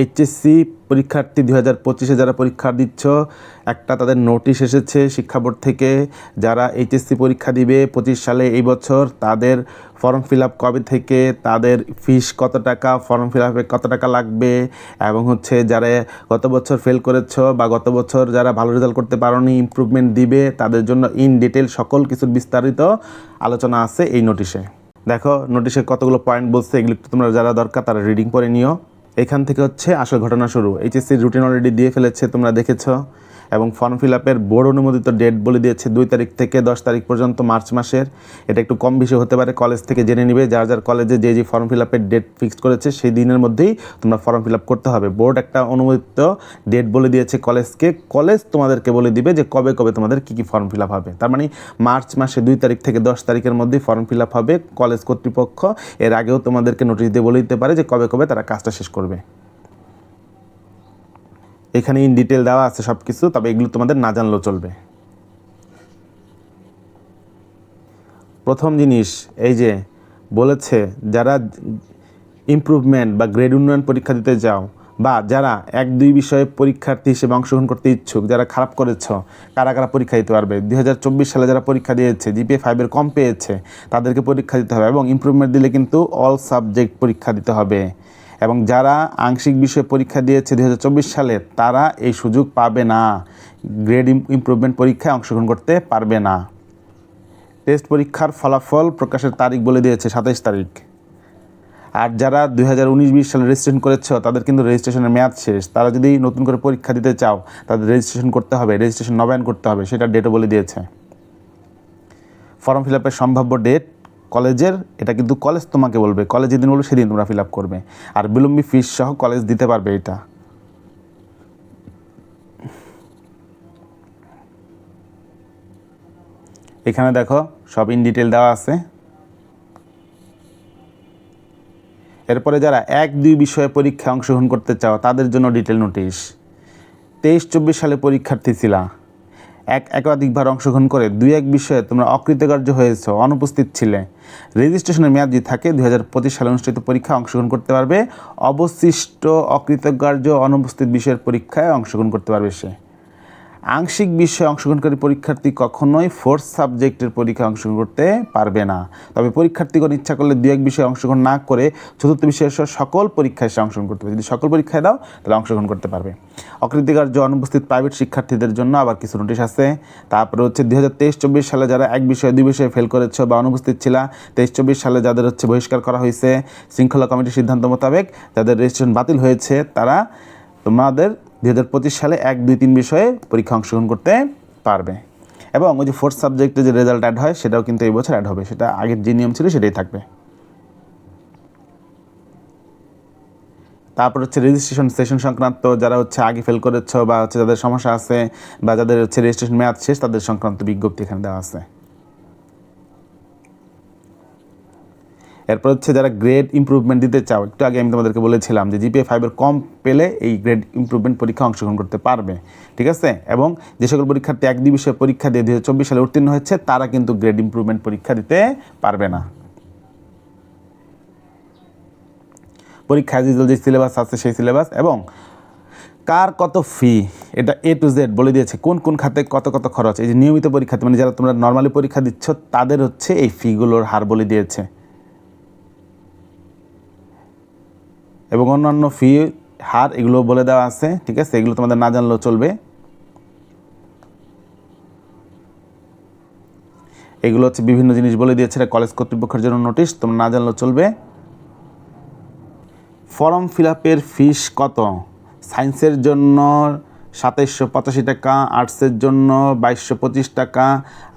HSC পরীক্ষার্থী দু হাজার পঁচিশে যারা পরীক্ষা দিচ্ছ, একটা তাদের নোটিশ এসেছে শিক্ষা বোর্ড থেকে, যারা এইচএসসি পরীক্ষা দিবে পঁচিশ সালে এই বছর, তাদের ফর্ম ফিল আপ কবে থেকে, তাদের ফিস কত টাকা, ফর্ম ফিল আপে কত টাকা লাগবে, এবং হচ্ছে যারা গত বছর ফেল করেছ বা গত বছর যারা ভালো রেজাল্ট করতে পারোনি ইমপ্রুভমেন্ট দিবে, তাদের জন্য ইন ডিটেল সকল কিছুর বিস্তারিত আলোচনা আছে এই নোটিশে দেখো নোটিশে কতগুলো পয়েন্ট বলছে, এগুলো তোমরা যারা দরকার, তারা রিডিং করে নিও। এখান থেকে হচ্ছে আসল ঘটনা শুরু। এইচএসসির রুটিন অলরেডি দিয়ে ফেলেছে, তোমরা দেখেছ। এবং ফর্ম ফিল আপের বোর্ড অনুমোদিত ডেট বলে দিয়েছে দুই তারিখ থেকে দশ তারিখ পর্যন্ত, মার্চ মাসের। এটা একটু কম বেশি হতে পারে কলেজ থেকে জেনে নিবে। যার যার কলেজে যে যে ফর্ম ফিল আপের ডেট ফিক্সড করেছে, সেই দিনের মধ্যেই তোমরা ফর্ম ফিল আপ করতে হবে। বোর্ড একটা অনুমোদিত ডেট বলে দিয়েছে কলেজকে কলেজ তোমাদেরকে বলে দিবে যে কবে কবে তোমাদের কী কী ফর্ম ফিল আপ হবে। তার মানে মার্চ মাসে দুই তারিখ থেকে দশ তারিখের মধ্যেই ফর্ম ফিল আপ হবে কলেজ কর্তৃপক্ষ। এর আগেও তোমাদেরকে নোটিশ দিয়ে বলে দিতে পারে যে কবে কবে তারা কাজটা শেষ করবে। এখানে ইন ডিটেল দেওয়া আছে সব কিছু তবে এগুলো তোমাদের না জানলেও চলবে। প্রথম জিনিস, এই যে বলেছে, যারা ইমপ্রুভমেন্ট বা গ্রেড উন্নয়ন পরীক্ষা দিতে যাও, বা যারা এক দুই বিষয়ে পরীক্ষার্থী হিসেবে অংশগ্রহণ করতে ইচ্ছুক, যারা খারাপ করেছ, কারা কারা পরীক্ষা দিতে পারবে? দুই হাজার চব্বিশ সালে যারা পরীক্ষা দিয়েছে জিপিএ ফাইভের কম পেয়েছে, তাদেরকে পরীক্ষা দিতে হবে এবং ইমপ্রুভমেন্ট দিলে কিন্তু অল সাবজেক্ট পরীক্ষা দিতে হবে। এবং যারা আংশিক বিষয়ে পরীক্ষা দিয়েছে দু হাজার চব্বিশ সালে, তারা এই সুযোগ পাবে না। গ্রেড ইমপ্রুভমেন্ট পরীক্ষায় অংশগ্রহণ করতে পারবে না। টেস্ট পরীক্ষার ফলাফল প্রকাশের তারিখ বলে দিয়েছে সাতাইশ তারিখ। আর যারা দুই হাজার উনিশ বিশ সালে রেজিস্ট্রেশন করেছ, তাদের কিন্তু রেজিস্ট্রেশনের মেয়াদ শেষ। তারা যদি নতুন করে পরীক্ষা দিতে চাও, তাদের রেজিস্ট্রেশন করতে হবে রেজিস্ট্রেশন নবায়ন করতে হবে সেটা ডেটও বলে দিয়েছে। ফর্ম ফিল আপের সম্ভাব্য ডেট কলেজের, এটা কিন্তু কলেজ তোমাকে বলবে। কলেজ যেদিন বলবে, সেদিন তোমরা ফিল আপ করবে। আর বিলম্বী ফিস সহ কলেজ দিতে পারবে এটা। এখানে দেখো, সব ইন ডিটেল দেওয়া আছে। এরপরে যারা এক দুই বিষয়ে পরীক্ষায় অংশগ্রহণ করতে চাও, তাদের জন্য ডিটেল নোটিশ তেইশ চব্বিশ সালে পরীক্ষার্থী ছিলা। এক একাধিকবার অংশগ্রহণ করে দুই এক বিষয়ে তোমরা অকৃতকার্য হয়েছ, অনুপস্থিত ছিলে। রেজিস্ট্রেশনের মেয়াদ যদি থাকে দুই হাজার পঁচিশ সালে অনুষ্ঠিত পরীক্ষায় অংশগ্রহণ করতে পারবে। অবশিষ্ট অকৃতকার্য অনুপস্থিত বিষয়ের পরীক্ষায় অংশগ্রহণ করতে পারবে সে। আংশিক বিষয়ে অংশগ্রহণকারী পরীক্ষার্থী কখনোই ফোর্থ সাবজেক্টের পরীক্ষায় অংশগ্রহণ করতে পারবে না। তবে পরীক্ষার্থীগণ ইচ্ছা করলে দু এক বিষয়ে অংশগ্রহণ না করে চতুর্থ বিষয়ের সহ সকল পরীক্ষায় সে অংশগ্রহণ করতে পারবে। যদি সকল পরীক্ষায় দাও, তাহলে অংশগ্রহণ করতে পারবে। অকৃতিকার্য অনুপস্থিত প্রাইভেট শিক্ষার্থীদের জন্য আবার কিছু নোটিশ আছে। তারপরে হচ্ছে দুই হাজার তেইশ চব্বিশ সালে যারা এক বিষয়ে, দুই বিষয়ে ফেল করেছ বা অনুপস্থিত ছিল তেইশ চব্বিশ সালে যাদের হচ্ছে বহিষ্কার করা হয়েছে, শৃঙ্খলা কমিটির সিদ্ধান্ত মোতাবেক যাদের রেজিস্ট্রেশন বাতিল হয়েছে, তারা তোমাদের দুই হাজার পঁচিশ সালে এক দুই তিন বিষয়ে পরীক্ষা অংশগ্রহণ করতে পারবে। এবং ওই যে ফোর্থ সাবজেক্টে যে রেজাল্ট অ্যাড হয়, সেটাও কিন্তু এই বছর অ্যাড হবে। সেটা আগের যে নিয়ম ছিল সেটাই থাকবে। তারপর হচ্ছে রেজিস্ট্রেশন সেশন সংক্রান্ত, যারা হচ্ছে আগে ফেল করেছ বা হচ্ছে যাদের সমস্যা আছে বা যাদের হচ্ছে রেজিস্ট্রেশন মেয়াদ শেষ, তাদের সংক্রান্ত বিজ্ঞপ্তি এখানে দেওয়া আছে। এরপর হচ্ছে যারা গ্রেড ইমপ্রুভমেন্ট দিতে চাও, একটু আগে আমি তোমাদেরকে বলেছিলাম যে জিপিএ ফাইভের কম পেলে এই গ্রেড ইম্প্রুভমেন্ট পরীক্ষা অংশগ্রহণ করতে পারবে, ঠিক আছে? এবং যে সকল পরীক্ষার্থী এক বিষয়ে পরীক্ষা দিয়ে দু হাজার চব্বিশ সালে উত্তীর্ণ হয়েছে, তারা কিন্তু গ্রেড ইমপ্রুভমেন্ট পরীক্ষা দিতে পারবে না। পরীক্ষায় যে সিলেবাস আছে সেই সিলেবাস এবং কার কত ফি এটা এ টু জেড বলে দিয়েছে, কোন কোন খাতে কত কত খরচ? এই যে নিয়মিত পরীক্ষাতে মানে যারা তোমরা নর্মালি পরীক্ষা দিচ্ছ, তাদের হচ্ছে এই ফিগুলোর হার বলে দিয়েছে। এবং অন্যান্য ফি হার এগুলো বলে দেওয়া আছে, ঠিক আছে? এগুলো তোমাদের না জানলেও চলবে। এগুলো হচ্ছে বিভিন্ন জিনিস বলে দিয়েছে কলেজ কর্তৃপক্ষের জন্য নোটিশ তোমরা না জানলেও চলবে। ফর্ম ফিল আপের ফিস কত? সায়েন্সের জন্য সাতাইশশো পঁচাশি টাকা, আর্টসের জন্য বাইশশো পঁচিশ টাকা,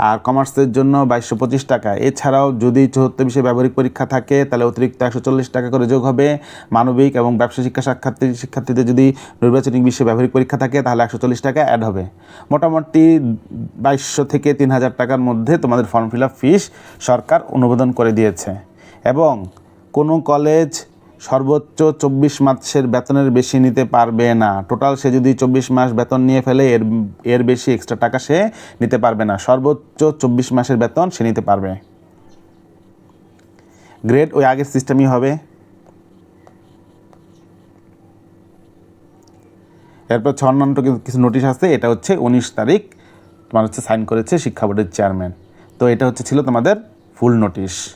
আর কমার্সের জন্য বাইশশো পঁচিশ টাকা। এছাড়াও যদি চতুর্থ বিষয়ে ব্যবহারিক পরীক্ষা থাকে, তাহলে অতিরিক্ত একশো চল্লিশ টাকা করে যোগ হবে। মানবিক এবং ব্যবসা শিক্ষা সাক্ষার্থী শিক্ষার্থীদের যদি নির্বাচনিক বিষয়ে ব্যবহারিক পরীক্ষা থাকে, তাহলে একশো চল্লিশ টাকা অ্যাড হবে। মোটামুটি বাইশশো থেকে তিন হাজার টাকার মধ্যে তোমাদের ফর্ম ফিল আপ ফিস সরকার অনুমোদন করে দিয়েছে। এবং কোনো কলেজ সর্বোচ্চ চব্বিশ মাসের বেতনের বেশি নিতে পারবে না। টোটাল সে যদি চব্বিশ মাস বেতন নিয়ে ফেলে, এর এর বেশি এক্সট্রা টাকা সে নিতে পারবে না। সর্বোচ্চ চব্বিশ মাসের বেতন সে নিতে পারবে। গ্রেড ওই আগের সিস্টেমই হবে। এরপর কিছু- কিছু নোটিশ আছে। এটা হচ্ছে উনিশ তারিখ। তোমার হচ্ছে সাইন করেছে শিক্ষা বোর্ডের চেয়ারম্যান তো এটা হচ্ছে ছিল তোমাদের ফুল নোটিশ